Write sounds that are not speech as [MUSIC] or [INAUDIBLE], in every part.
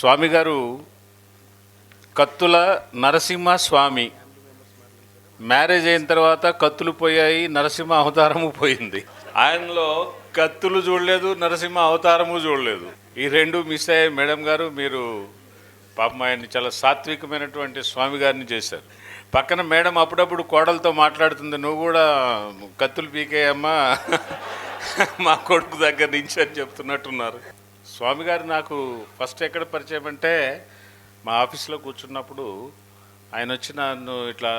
స్వామి గారు కత్తుల నరసింహ స్వామి మ్యారేజ్ అయిన తర్వాత కత్తులు పోయాయి నరసింహ అవతారము పోయింది. ఆయనలో కత్తులు చూడలేదు నరసింహ అవతారము చూడలేదు. ఈ రెండు మిస్ అయ్యాయి. మేడం గారు మీరు పాపం ఆయన్ని చాలా సాత్వికమైనటువంటి స్వామి గారిని చేశారు. పక్కన మేడం అప్పుడప్పుడు కోడలతో మాట్లాడుతుంది నువ్వు కూడా కత్తులు పీకేయమ్మా మా కొడుకు దగ్గర నుంచి అని చెప్తున్నట్టున్నారు. స్వామి గారు నాకు ఫస్ట్ ఎక్కడ పరిచయం అంటే మా ఆఫీస్లో కూర్చున్నప్పుడు ఆయన వచ్చి నన్ను ఇట్లా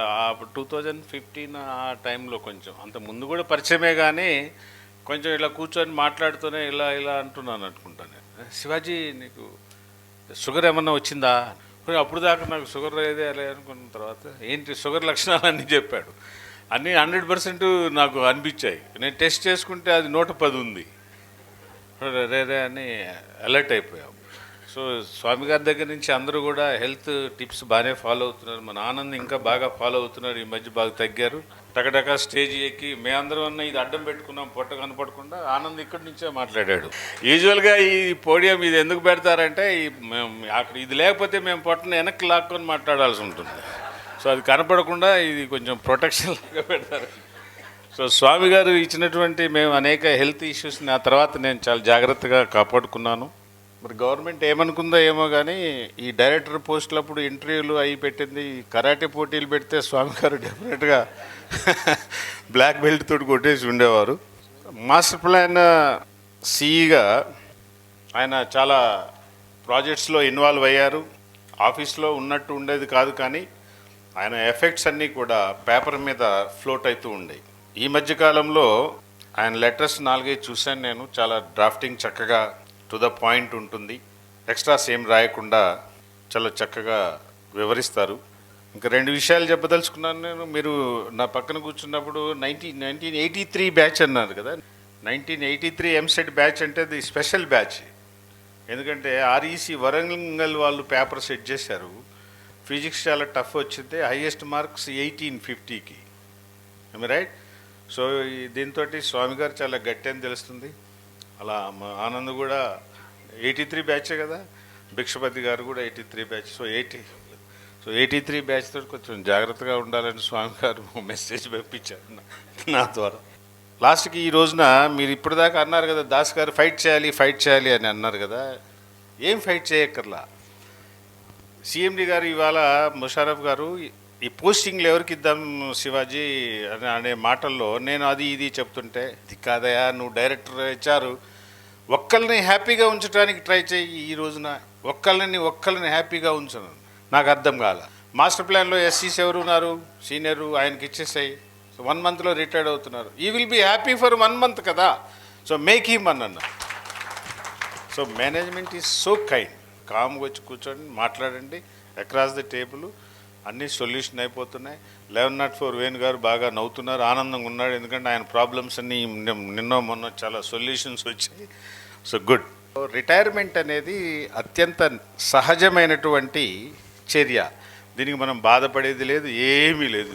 టూ థౌజండ్ ఫిఫ్టీన్ ఆ టైంలో కొంచెం అంత ముందు కూడా పరిచయమే కానీ కొంచెం ఇలా కూర్చొని మాట్లాడుతూనే ఇలా ఇలా అంటున్నాను అనుకుంటాను శివాజీ నీకు షుగర్ ఏమన్నా వచ్చిందా? అప్పుడు దాకా నాకు షుగర్ లేదే అలా అనుకున్న తర్వాత ఏంటి షుగర్ లక్షణాలు అన్నీ చెప్పాడు. అన్నీ హండ్రెడ్ పర్సెంట్ నాకు అనిపించాయి. నేను టెస్ట్ చేసుకుంటే అది నూట పది ఉంది. రే రే అని అలర్ట్ అయిపోయాం. సో స్వామి గారి దగ్గర నుంచి అందరూ కూడా హెల్త్ టిప్స్ బాగానే ఫాలో అవుతున్నారు. మన ఆనంద్ ఇంకా బాగా ఫాలో అవుతున్నారు. ఈ మధ్య బాగా తగ్గారు. టకటక స్టేజ్ ఎక్కి మేమందరం అన్న ఇది అడ్డం పెట్టుకున్నాం. పొట్ట కనపడకుండా ఆనంద్ ఇక్కడి నుంచే మాట్లాడాడు. యూజువల్గా ఈ పోడియం ఇది ఎందుకు పెడతారంటే ఈ మేము అక్కడ ఇది లేకపోతే మేము పొట్టను వెనక్కి లాక్కొని మాట్లాడాల్సి ఉంటుంది. సో అది కనపడకుండా ఇది కొంచెం ప్రొటెక్షన్ లాగా పెడతారు. సో స్వామి గారు ఇచ్చినటువంటి మేము అనేక హెల్త్ ఇష్యూస్ని ఆ తర్వాత నేను చాలా జాగ్రత్తగా కాపాడుకున్నాను. మరి గవర్నమెంట్ ఏమనుకుందో ఏమో కానీ ఈ డైరెక్టర్ పోస్టులప్పుడు ఇంటర్వ్యూలు అవి పెట్టింది. కరాటే పోటీలు పెడితే స్వామి గారు డెఫినెట్గా బ్లాక్ బెల్ట్ తోటి కొట్టేసి ఉండేవారు. మాస్టర్ ప్లాన్ సిఈగా ఆయన చాలా ప్రాజెక్ట్స్లో ఇన్వాల్వ్ అయ్యారు. ఆఫీస్లో ఉన్నట్టు ఉండేది కాదు కానీ ఆయన ఎఫెక్ట్స్ అన్నీ కూడా పేపర్ మీద ఫ్లోట్ అవుతూ ఉండేవి ఈ మధ్యకాలంలో ఆయన లెటర్స్ నాలుగైదు చూశాను నేను. చాలా డ్రాఫ్టింగ్ చక్కగా టు ద పాయింట్ ఉంటుంది. ఎక్స్ట్రాస్ ఏం రాయకుండా చాలా చక్కగా వివరిస్తారు. ఇంకా రెండు విషయాలు చెప్పదలుచుకున్నాను నేను. మీరు నా పక్కన కూర్చున్నప్పుడు nineteen nineteen eighty three batch అన్నారు కదా. Nineteen eighty three EAMCET batch అంటే అది స్పెషల్ బ్యాచ్. ఎందుకంటే ఆర్ఈసీ వరంగల్ వాళ్ళు పేపర్ సెట్ చేశారు. ఫిజిక్స్ చాలా టఫ్ వచ్చింది. హైయెస్ట్ మార్క్స్ ఎయిటీన్ ఫిఫ్టీకి. రైట్ సో దీంతో స్వామి గారు చాలా గట్టి అని తెలుస్తుంది. అలా మా ఆనంద్ కూడా ఎయిటీ త్రీ బ్యాచే కదా? భిక్షపతి గారు కూడా eighty three batch so eighty so eighty three batch తోటి కొంచెం జాగ్రత్తగా ఉండాలని స్వామి గారు [LAUGHS] మెసేజ్ పంపించారు నా- నా ద్వారా. లాస్ట్కి ఈ రోజున మీరు ఇప్పటిదాకా అన్నారు కదా దాస్ గారు ఫైట్ చేయాలి ఫైట్ చేయాలి అని అన్నారు కదా ఏం ఫైట్ చేయక్కర్లా? సిఎండి గారు ఇవాళ ముషారఫ్ గారు ఈ పోస్టింగ్లు ఎవరికి ఇద్దాం శివాజీ అని అనే మాటల్లో నేను అది ఇది చెప్తుంటే ఇది కాదయా నువ్వు డైరెక్టర్ ఇచ్చారు ఒక్కరిని హ్యాపీగా ఉంచడానికి ట్రై చేయి ఈ రోజున. ఒక్కరిని ఒక్కరిని హ్యాపీగా ఉంచను. నాకు అర్థం కాల. మాస్టర్ ప్లాన్లో ఎస్సీస్ ఎవరు ఉన్నారు? సీనియర్ ఆయనకి ఇచ్చేసాయి. సో వన్ మంత్లో రిటైర్డ్ అవుతున్నారు. ఈ will be happy for one month కదా. సో మేక్ హిమ్ అన్న. So management is so kind కామ్గా వచ్చి కూర్చోండి మాట్లాడండి. అక్రాస్ ది టేబుల్ అన్నీ సొల్యూషన్ అయిపోతున్నాయి. లెవెన్ నాట్ ఫోర్ వేణు గారు బాగా నవ్వుతున్నారు ఆనందంగా ఉన్నాడు. ఎందుకంటే ఆయన ప్రాబ్లమ్స్ అన్నీ నిన్న- నిన్న మొన్న చాలా సొల్యూషన్స్ వచ్చాయి. So good. రిటైర్మెంట్ అనేది అత్యంత సహజమైనటువంటి చర్య. దీనికి మనం బాధపడేది లేదు ఏమీ లేదు.